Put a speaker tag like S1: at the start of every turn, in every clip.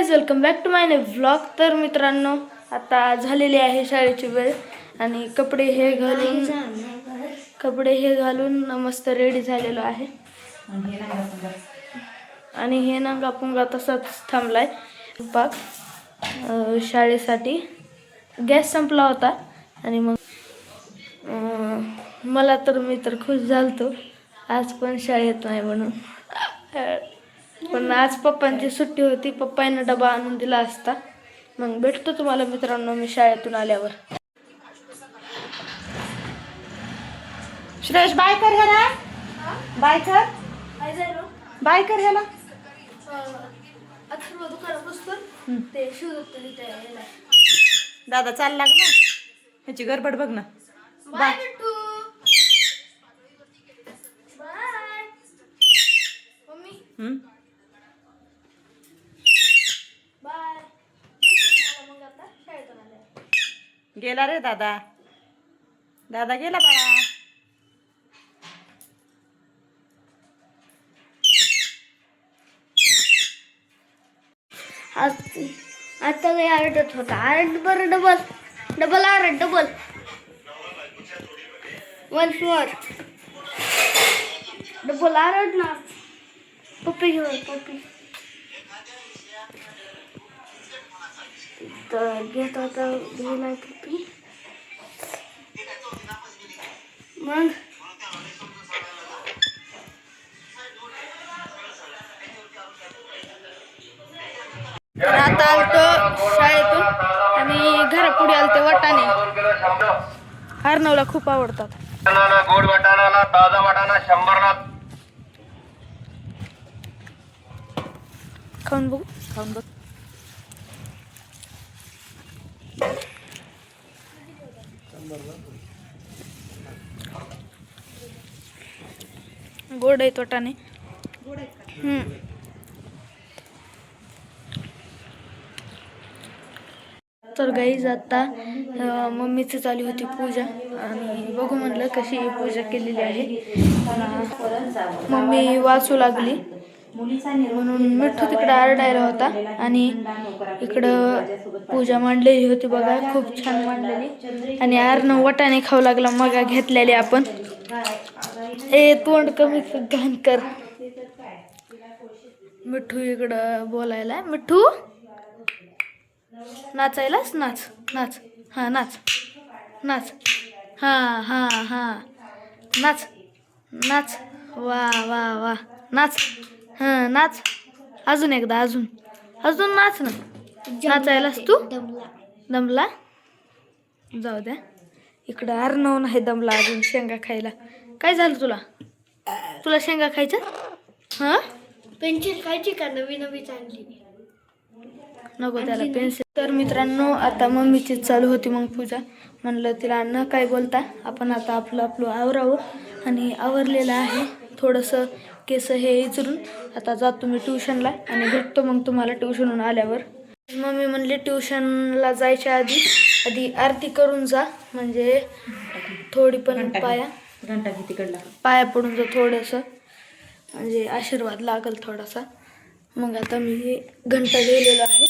S1: Guys welcome back to my ने vlog तर मित्रांनो आता झालेली आहे शाळेची वेळ आणि कपडे हे घालून कपडे हे घालून मस्त रेडी झालेलो आहे. आणि हे नंगा पुंगा तसाच थांबलाय. पाक शाळेसाठी. गॅस संपला होता आणि मग मला तर मी तर खुश झालतो. आज पण शाळेत नाही म्हणून. पण आज पप्पांची सुट्टी होती. पप्पांना डबा आणून दिला असता. मग भेटतो तुम्हाला मित्रांनो मी शाळेतून आल्यावर.
S2: श्रेयश बाय कर ह्याला. बाय कर. बाय कर ह्याला. दादा चाल लाग ना. ह्याची गडबड बघ ना.
S1: Bye mummy.
S2: गेला रे दादा. दादा गेला बाळा.
S1: आता काही आरडत होता. आरड बरं डबल डबल आरड डबल वन फोर डबल आरड ना. पप्पी घेऊन, पप्पी. तर घेत होता गेला पप्पी मग? आता आलतो शाळेतून आणि घरापुढे आलते वाटाणे. हरनवला खूप आवडतात.
S3: गोड वाटाणाला ताजा वाटाणा शंभर
S1: खाऊन बघू.
S2: खाऊन बघ.
S1: गोड आहे तोटाने. तर गाईज आता अं, चालू होती पूजा. आणि बघू म्हणलं कशी पूजा केलेली आहे. मम्मी वाचू लागली. म्हणून मिठू तिकडं आरडायला होता. आणि इकडं पूजा मांडलेली होती बघा. खूप छान मांडलेली. आणि आरनं वटाने खाऊ लागला. मगा घेतलेले आपण. ए तोंड कमी घाण कर. मिठू इकडं बोलायला मिठू? नाचायलाच नाच नाच. हा नाच. नाच. हा हा हा. नाच नाच. वा वा वा. नाच. हां नाच. अजून एकदा अजून. अजून नाच ना. नाचायलास तू दमला जाऊ द्या. इकडं अर्णव नाही दमला अजून शेंगा खायला. काय झालं तुला? तुला शेंगा खायचं हां?
S4: पेन्सिल खायची का नवी नवी चांगली?
S1: नको त्याला पेन्सिल. तर मित्रांनो आता मम्मीची चालू होती मग पूजा. म्हणलं तिला न काय बोलता? आपण आता आपलं आपलं आवरावं. आणि आवरलेलं आहे. थोडंसं केस हे इचरून. आता जातो मी ट्युशनला आणि भेटतो मग तुम्हाला ट्युशनहून आल्यावर. मम्मी म्हणली ट्युशनला जायच्या आधी आधी आरती करून जा म्हणजे थोडी पण पाया.
S2: घंटा किती कडला
S1: पाया पडून जा थोडंसं. म्हणजे आशीर्वाद लागल थोडासा. मग आता मी हे घंटा गेलेलो आहे.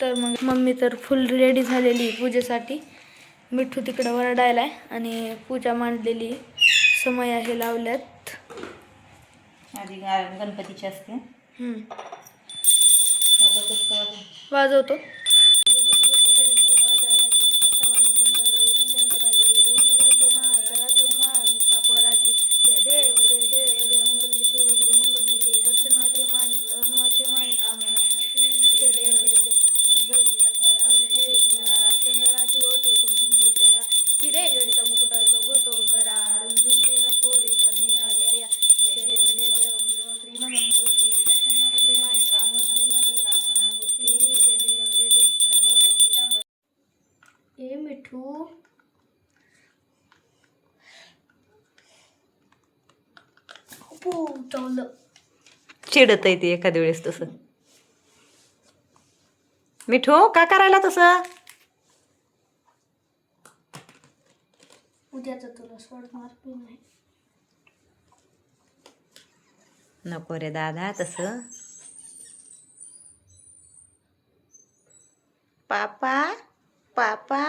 S1: तर मग मम्मी तर फुल रेडी झालेली आहे पूजेसाठी. मिठू तिकडं वरडायला आहे आणि पूजा मांडलेली समय आहे लावल्यात.
S2: आधी गणपतीची असते.
S1: वाजवतो.
S2: चिडत आहे ती एखाद्या वेळेस तसं. मिठो का करायला तसं?
S4: उद्याचं तुला नाही
S2: नको रे दादा तसं. पापा पापा.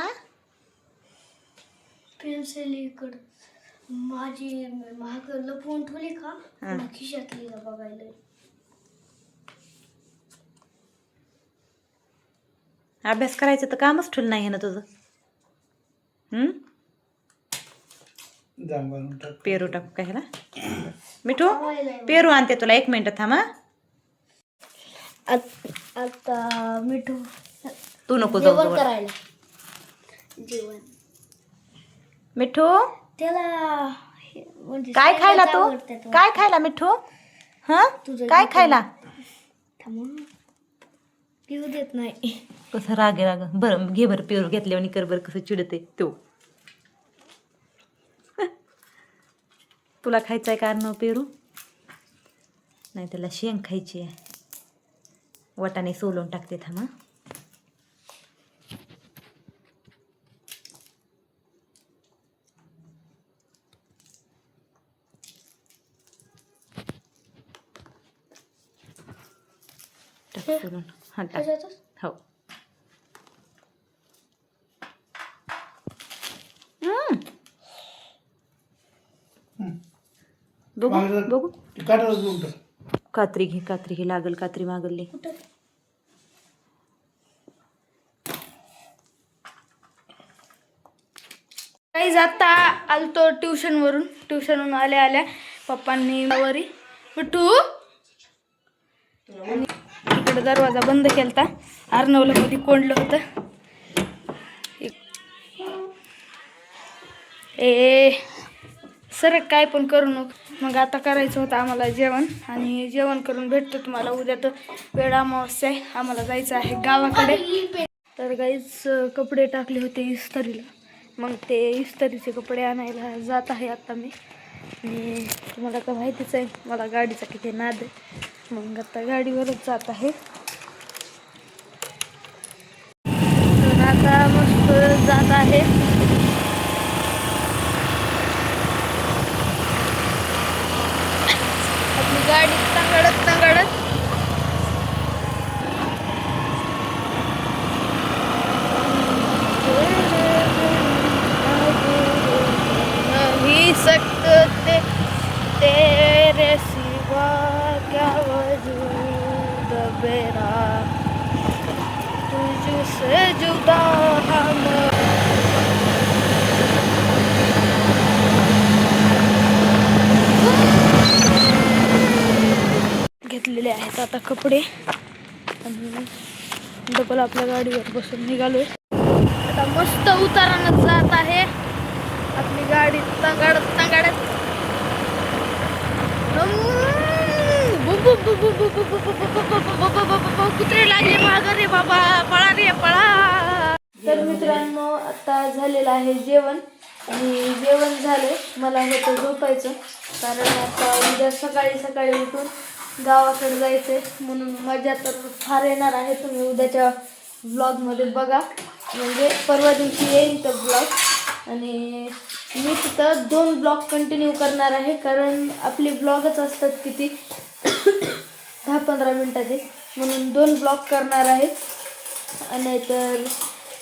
S4: पेन्सिल इकडे. माझी महाग लपवून ठेवली का?
S2: हा.
S4: खिशातली का बघायला.
S2: अभ्यास करायचं तर कामच ठेवलं नाही ना तुझं. हम्म? पेरू टाकू काय ह्याला? मिठू पेरू आणते तुला. एक मिनिट थांब. हा
S4: आत- आता मिठू
S2: तू नको जाऊ
S4: जेवण
S2: जवळ.
S4: करायला. जेवण.
S2: मिठू?
S4: त्याला हे म्हणजे
S2: काय खायला तू?
S4: आवडतात
S2: काय खायला मिठू? हा?
S4: तुझं
S2: काय. खायला.
S4: घेऊ देत नाही.
S2: कसं राग राग. बरं घे बरं पेरू घेतल्यावर आणि कर बरं कसं चिडते तो तुला खायचं आहे कारण पेरू? नाही त्याला शेंग खायची आहे. वटाने सोलून टाकते थांब हं. हां टाक? हो. बघू बघू. कात्री घे कात्री घे. लागल कात्री मागली
S1: काही जाता आलतो ट्युशनवरून. ट्युशनवरून आल्या आल्या. पप्पांनी वरी. मिठू आणि इकडे दरवाजा बंद केलता. अर्णवला मध्ये कोंडलं होतं. ए सर काय पण करू नको. मग आता करायचं होतं आम्हाला जेवण आणि जेवण करून भेटतो तुम्हाला. उद्या तर वेळ अमावस्या आहे. आम्हाला जायचं आहे गावाकडे. तर गाईच कपडे टाकले होते इस्तरीला. मग ते इस्तरीचे कपडे आणायला जात आहे आता मी. आणि तुम्हाला तर माहितीच आहे मला गाडीचा किती नाद आहे. मग आता गाडीवरच जात आहे. तर आता मस्त जात आहे. आपली गाडी तंगडत तंगडत. ही सकते ते मेरा। तुझसे जुदा हम। घेतलेले आहेत आता कपडे. आणि डबल आपल्या गाडीवर बसून निघालोय. आता मस्त उतारानं जात आहे. आपली गाडी तंगाडत तंगाडत कुत्रे लागले माग रे बाबा पळा रे पळा. तर मित्रांनो आता झालेलं आहे जेवण. आणि जेवण झाले मला होतं झोपायचं. कारण आता उद्या सकाळी सकाळी उठून गावाकडे जायचंय. म्हणून मजा तर फार येणार आहे. तुम्ही उद्याच्या ब्लॉगमध्ये बघा. म्हणजे परवा दिवशी येईल तर ब्लॉग आणि मी तिथं दोन ब्लॉग कंटिन्यू करणार आहे. कारण आपले ब्लॉगच असतात किती? दहा पंधरा मिनटाचे. म्हणून दोन ब्लॉक करणार आहे. आणि तर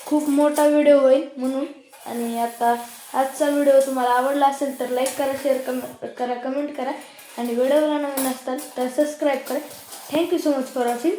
S1: खूप मोठा व्हिडिओ होईल म्हणून. आणि आता आजचा व्हिडिओ तुम्हाला आवडला असेल तर लाईक करा शेअर कम करा कमेंट करा. आणि व्हिडिओला नवीन असताल तर सबस्क्राईब करा. Thank you so much for watching